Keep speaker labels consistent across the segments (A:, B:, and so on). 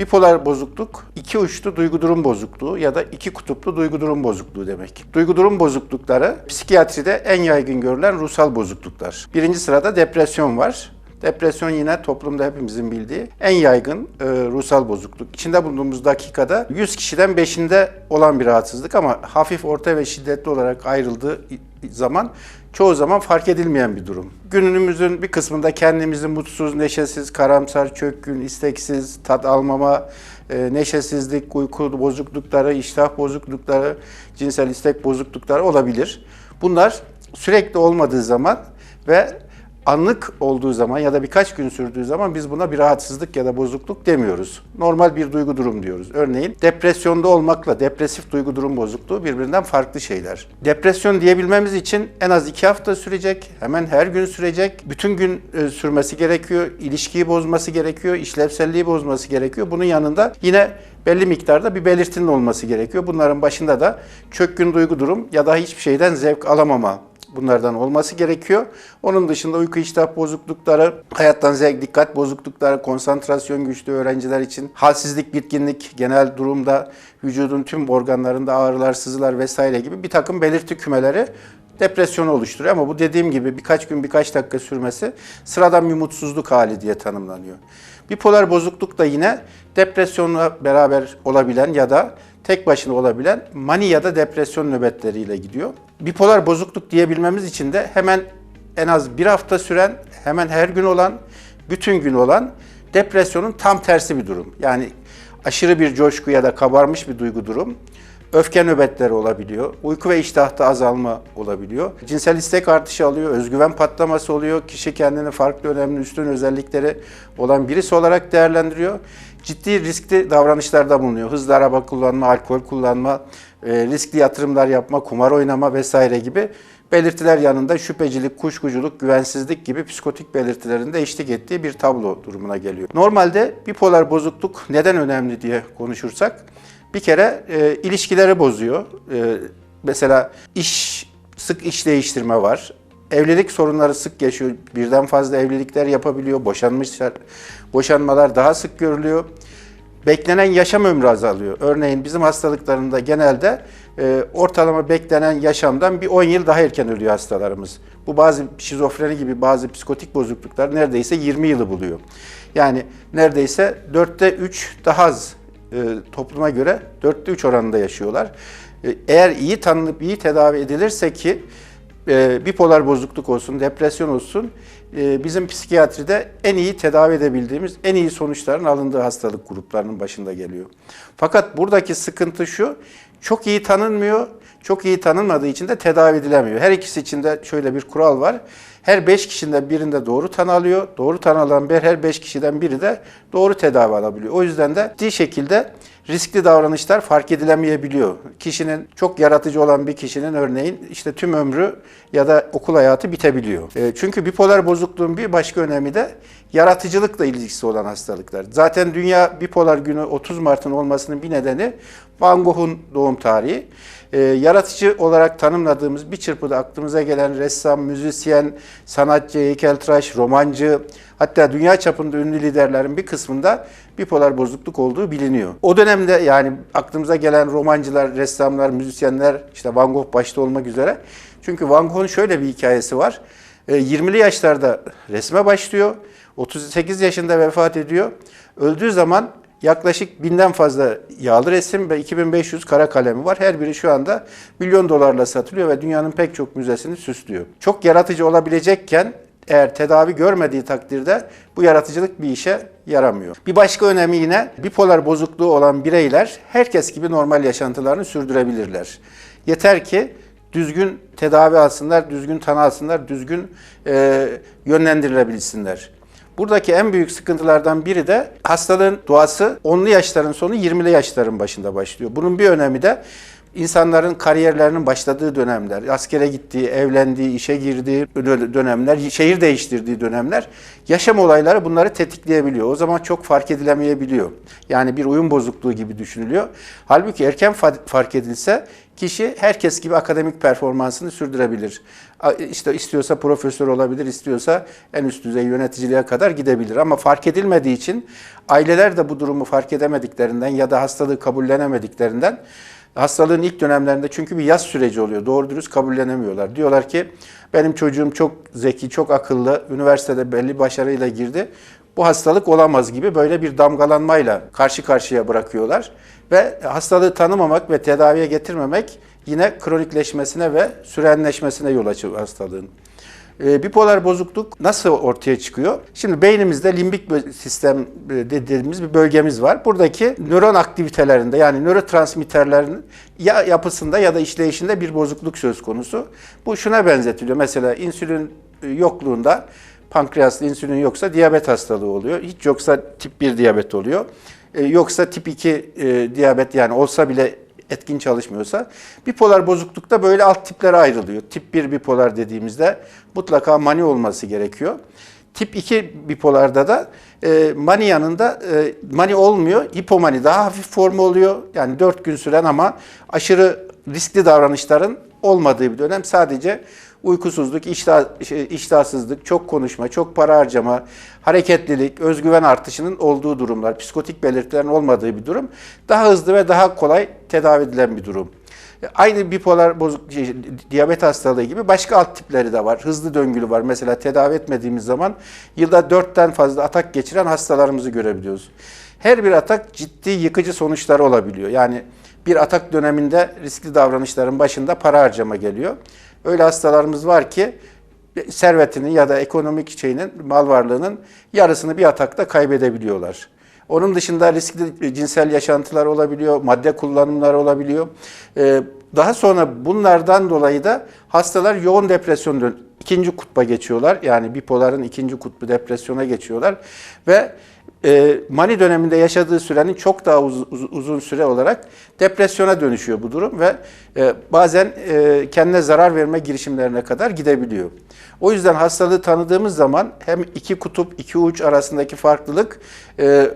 A: Bipolar bozukluk iki uçlu duygu durum bozukluğu ya da iki kutuplu duygu durum bozukluğu demek. Duygu durum bozuklukları psikiyatride en yaygın görülen ruhsal bozukluklar. Birinci sırada depresyon var. Depresyon yine toplumda hepimizin bildiği en yaygın e, ruhsal bozukluk. İçinde bulunduğumuz dakikada 100 kişiden 5'inde olan bir rahatsızlık ama hafif, orta ve şiddetli olarak ayrıldığı zaman çoğu zaman fark edilmeyen bir durum. Günümüzün bir kısmında kendimizi mutsuz, neşesiz, karamsar, çökkün, isteksiz, tat almama, e, neşesizlik, uyku bozuklukları, iştah bozuklukları, cinsel istek bozuklukları olabilir. Bunlar sürekli olmadığı zaman ve anlık olduğu zaman ya da birkaç gün sürdüğü zaman biz buna bir rahatsızlık ya da bozukluk demiyoruz. Normal bir duygu durum diyoruz. Örneğin depresyonda olmakla depresif duygu durum bozukluğu birbirinden farklı şeyler. Depresyon diyebilmemiz için en az iki hafta sürecek, hemen her gün sürecek, bütün gün e, sürmesi gerekiyor, ilişkiyi bozması gerekiyor, işlevselliği bozması gerekiyor. Bunun yanında yine belli miktarda bir belirtinin olması gerekiyor. Bunların başında da çökkün duygu durum ya da hiçbir şeyden zevk alamama bunlardan olması gerekiyor. Onun dışında uyku iştah bozuklukları, hayattan zevk, dikkat bozuklukları, konsantrasyon güçlü öğrenciler için halsizlik, bitkinlik, genel durumda vücudun tüm organlarında ağrılar, sızılar vesaire gibi bir takım belirti kümeleri depresyonu oluşturuyor. Ama bu dediğim gibi birkaç gün, birkaç dakika sürmesi sıradan bir mutsuzluk hali diye tanımlanıyor. Bipolar bozukluk da yine depresyonla beraber olabilen ya da tek başına olabilen mani ya da depresyon nöbetleriyle gidiyor. Bipolar bozukluk diyebilmemiz için de hemen en az bir hafta süren, hemen her gün olan, bütün gün olan depresyonun tam tersi bir durum. Yani aşırı bir coşku ya da kabarmış bir duygu durum. Öfke nöbetleri olabiliyor. Uyku ve iştahta azalma olabiliyor. Cinsel istek artışı alıyor, özgüven patlaması oluyor. Kişi kendini farklı önemli üstün özellikleri olan birisi olarak değerlendiriyor. Ciddi riskli davranışlarda bulunuyor. Hızlı araba kullanma, alkol kullanma, e, riskli yatırımlar yapma, kumar oynama vesaire gibi belirtiler yanında şüphecilik, kuşkuculuk, güvensizlik gibi psikotik belirtilerin de eşlik ettiği bir tablo durumuna geliyor. Normalde bipolar bozukluk neden önemli diye konuşursak bir kere e, ilişkileri bozuyor. E, mesela iş, sık iş değiştirme var. Evlilik sorunları sık yaşıyor. Birden fazla evlilikler yapabiliyor. Boşanmışlar. Boşanmalar daha sık görülüyor. Beklenen yaşam ömrü azalıyor. Örneğin bizim hastalıklarında genelde e, ortalama beklenen yaşamdan bir 10 yıl daha erken ölüyor hastalarımız. Bu bazı şizofreni gibi bazı psikotik bozukluklar neredeyse 20 yılı buluyor. Yani neredeyse 4'te 3 daha az e, topluma göre 4'te 3 oranında yaşıyorlar. E, eğer iyi tanınıp iyi tedavi edilirse ki e, bipolar bozukluk olsun, depresyon olsun e, bizim psikiyatride en iyi tedavi edebildiğimiz, en iyi sonuçların alındığı hastalık gruplarının başında geliyor. Fakat buradaki sıkıntı şu, çok iyi tanınmıyor, çok iyi tanınmadığı için de tedavi edilemiyor. Her ikisi için de şöyle bir kural var. Her 5 kişiden birinde doğru tanı alıyor. Doğru tanı alan her 5 kişiden biri de doğru tedavi alabiliyor. O yüzden de ciddi şekilde riskli davranışlar fark edilemeyebiliyor. Kişinin çok yaratıcı olan bir kişinin örneğin işte tüm ömrü ya da okul hayatı bitebiliyor. E, çünkü bipolar bozukluğun bir başka önemi de yaratıcılıkla ilgisi olan hastalıklar. Zaten Dünya Bipolar Günü 30 Mart'ın olmasının bir nedeni Van Gogh'un doğum tarihi. E, yaratıcı olarak tanımladığımız bir çırpıda aklımıza gelen ressam, müzisyen, sanatçı, heykeltıraş, romancı, hatta dünya çapında ünlü liderlerin bir kısmında bipolar bozukluk olduğu biliniyor. O dönemde yani aklımıza gelen romancılar, ressamlar, müzisyenler, işte Van Gogh başta olmak üzere. Çünkü Van Gogh'un şöyle bir hikayesi var. E, 20'li yaşlarda resme başlıyor. 38 yaşında vefat ediyor. Öldüğü zaman yaklaşık binden fazla yağlı resim ve 2500 kara kalemi var. Her biri şu anda milyon dolarla satılıyor ve dünyanın pek çok müzesini süslüyor. Çok yaratıcı olabilecekken eğer tedavi görmediği takdirde bu yaratıcılık bir işe yaramıyor. Bir başka önemi yine bipolar bozukluğu olan bireyler herkes gibi normal yaşantılarını sürdürebilirler. Yeter ki düzgün tedavi alsınlar, düzgün tanı alsınlar, düzgün e, yönlendirilebilsinler. Buradaki en büyük sıkıntılardan biri de hastalığın doğası 10'lu yaşların sonu 20'li yaşların başında başlıyor. Bunun bir önemi de insanların kariyerlerinin başladığı dönemler, askere gittiği, evlendiği, işe girdiği dö- dönemler, şehir değiştirdiği dönemler yaşam olayları bunları tetikleyebiliyor. O zaman çok fark edilemeyebiliyor. Yani bir uyum bozukluğu gibi düşünülüyor. Halbuki erken fa- fark edilse kişi herkes gibi akademik performansını sürdürebilir. İşte istiyorsa profesör olabilir, istiyorsa en üst düzey yöneticiliğe kadar gidebilir. Ama fark edilmediği için aileler de bu durumu fark edemediklerinden ya da hastalığı kabullenemediklerinden hastalığın ilk dönemlerinde çünkü bir yaz süreci oluyor. Doğru dürüst kabullenemiyorlar. Diyorlar ki benim çocuğum çok zeki, çok akıllı, üniversitede belli başarıyla girdi. Bu hastalık olamaz gibi böyle bir damgalanmayla karşı karşıya bırakıyorlar. Ve hastalığı tanımamak ve tedaviye getirmemek yine kronikleşmesine ve sürenleşmesine yol açıyor hastalığın. E, bipolar bozukluk nasıl ortaya çıkıyor? Şimdi beynimizde limbik sistem e, dediğimiz bir bölgemiz var. Buradaki nöron aktivitelerinde yani nörotransmitterlerin ya yapısında ya da işleyişinde bir bozukluk söz konusu. Bu şuna benzetiliyor. Mesela insülin e, yokluğunda pankreaslı insülin yoksa diyabet hastalığı oluyor. Hiç yoksa tip 1 diyabet oluyor. E, yoksa tip 2 e, diyabet yani olsa bile etkin çalışmıyorsa bipolar bozuklukta böyle alt tiplere ayrılıyor. Tip 1 bipolar dediğimizde mutlaka mani olması gerekiyor. Tip 2 bipolarda da e, mani yanında e, mani olmuyor. Hipomani daha hafif formu oluyor. Yani 4 gün süren ama aşırı riskli davranışların olmadığı bir dönem. Sadece uykusuzluk, iştah, şey, iştahsızlık, çok konuşma, çok para harcama, hareketlilik, özgüven artışının olduğu durumlar, psikotik belirtilerin olmadığı bir durum. Daha hızlı ve daha kolay tedavi edilen bir durum. Aynı bipolar bozuk şey, diyabet hastalığı gibi başka alt tipleri de var. Hızlı döngülü var. Mesela tedavi etmediğimiz zaman yılda dörtten fazla atak geçiren hastalarımızı görebiliyoruz. Her bir atak ciddi yıkıcı sonuçları olabiliyor. Yani bir atak döneminde riskli davranışların başında para harcama geliyor. Öyle hastalarımız var ki servetinin ya da ekonomik şeyinin, mal varlığının yarısını bir atakta kaybedebiliyorlar. Onun dışında riskli cinsel yaşantılar olabiliyor, madde kullanımları olabiliyor. Ee, daha sonra bunlardan dolayı da hastalar yoğun depresyon dön- ikinci kutba geçiyorlar. Yani bipoların ikinci kutbu depresyona geçiyorlar ve e, mani döneminde yaşadığı sürenin çok daha uz- uz- uzun süre olarak depresyona dönüşüyor bu durum ve e, bazen e, kendine zarar verme girişimlerine kadar gidebiliyor. O yüzden hastalığı tanıdığımız zaman hem iki kutup, iki uç arasındaki farklılık e,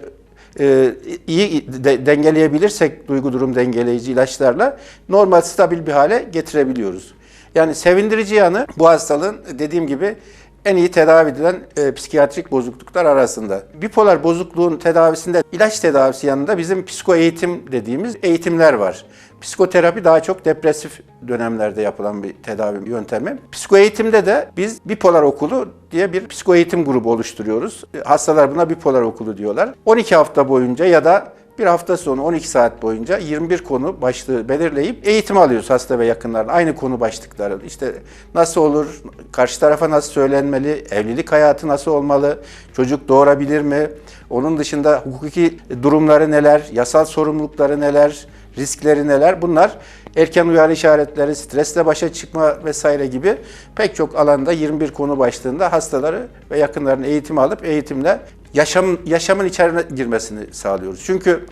A: e, iyi de, dengeleyebilirsek duygu durum dengeleyici ilaçlarla normal stabil bir hale getirebiliyoruz. Yani sevindirici yanı bu hastalığın dediğim gibi en iyi tedavi edilen e, psikiyatrik bozukluklar arasında. Bipolar bozukluğun tedavisinde ilaç tedavisi yanında bizim psiko eğitim dediğimiz eğitimler var. Psikoterapi daha çok depresif dönemlerde yapılan bir tedavi yöntemi. Psiko eğitimde de biz bipolar okulu diye bir psiko eğitim grubu oluşturuyoruz. Hastalar buna bipolar okulu diyorlar. 12 hafta boyunca ya da bir hafta sonu 12 saat boyunca 21 konu başlığı belirleyip eğitim alıyoruz hasta ve yakınlarla. Aynı konu başlıkları. İşte nasıl olur, karşı tarafa nasıl söylenmeli, evlilik hayatı nasıl olmalı, çocuk doğurabilir mi, onun dışında hukuki durumları neler, yasal sorumlulukları neler, riskleri neler bunlar erken uyarı işaretleri, stresle başa çıkma vesaire gibi pek çok alanda 21 konu başlığında hastaları ve yakınlarını eğitim alıp eğitimle yaşam, yaşamın içerisine girmesini sağlıyoruz. Çünkü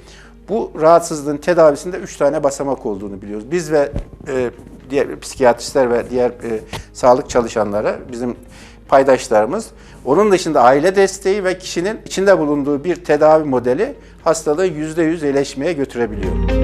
A: bu rahatsızlığın tedavisinde 3 tane basamak olduğunu biliyoruz. Biz ve e, diğer psikiyatristler ve diğer e, sağlık çalışanları, bizim paydaşlarımız. Onun dışında aile desteği ve kişinin içinde bulunduğu bir tedavi modeli hastalığı %100 iyileşmeye götürebiliyor.